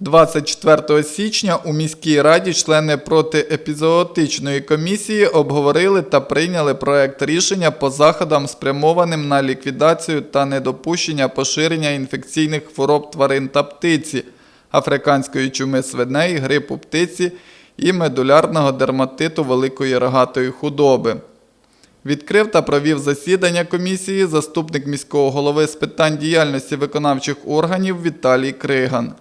24 січня у міській раді члени протиепізоотичної комісії обговорили та прийняли проект рішення по заходам, спрямованим на ліквідацію та недопущення поширення інфекційних хвороб тварин та птиці, африканської чуми свиней, грипу птиці і медулярного дерматиту великої рогатої худоби. Відкрив та провів засідання комісії заступник міського голови з питань діяльності виконавчих органів Віталій Криган.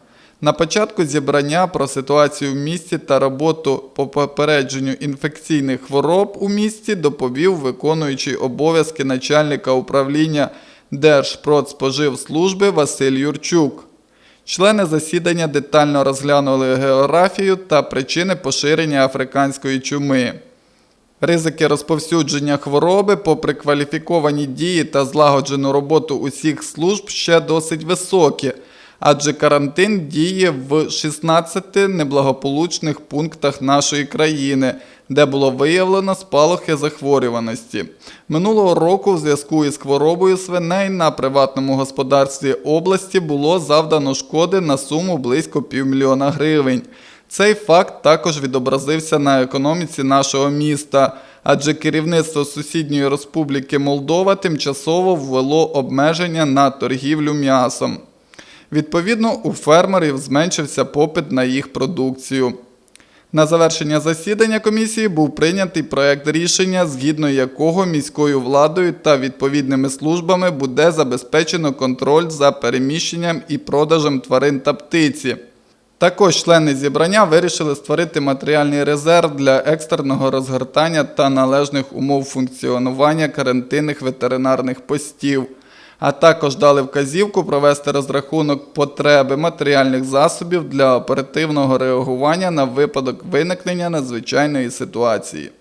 На початку зібрання про ситуацію в місті та роботу по попередженню інфекційних хвороб у місті доповів виконуючий обов'язки начальника управління Держпродспоживслужби Василь Юрчук. Члени засідання детально розглянули географію та причини поширення африканської чуми. Ризики розповсюдження хвороби, попри кваліфіковані дії та злагоджену роботу усіх служб, ще досить високі, адже карантин діє в 16 неблагополучних пунктах нашої країни, де було виявлено спалахи захворюваності. Минулого року, в зв'язку із хворобою свиней на приватному господарстві області було завдано шкоди на суму близько півмільйона гривень. Цей факт також відобразився на економіці нашого міста, адже керівництво сусідньої республіки Молдова тимчасово ввело обмеження на торгівлю м'ясом. Відповідно, у фермерів зменшився попит на їх продукцію. На завершення засідання комісії був прийнятий проект рішення, згідно якого міською владою та відповідними службами буде забезпечено контроль за переміщенням і продажем тварин та птиці. Також члени зібрання вирішили створити матеріальний резерв для екстреного розгортання та належних умов функціонування карантинних ветеринарних постів, а також дали вказівку провести розрахунок потреби матеріальних засобів для оперативного реагування на випадок виникнення надзвичайної ситуації.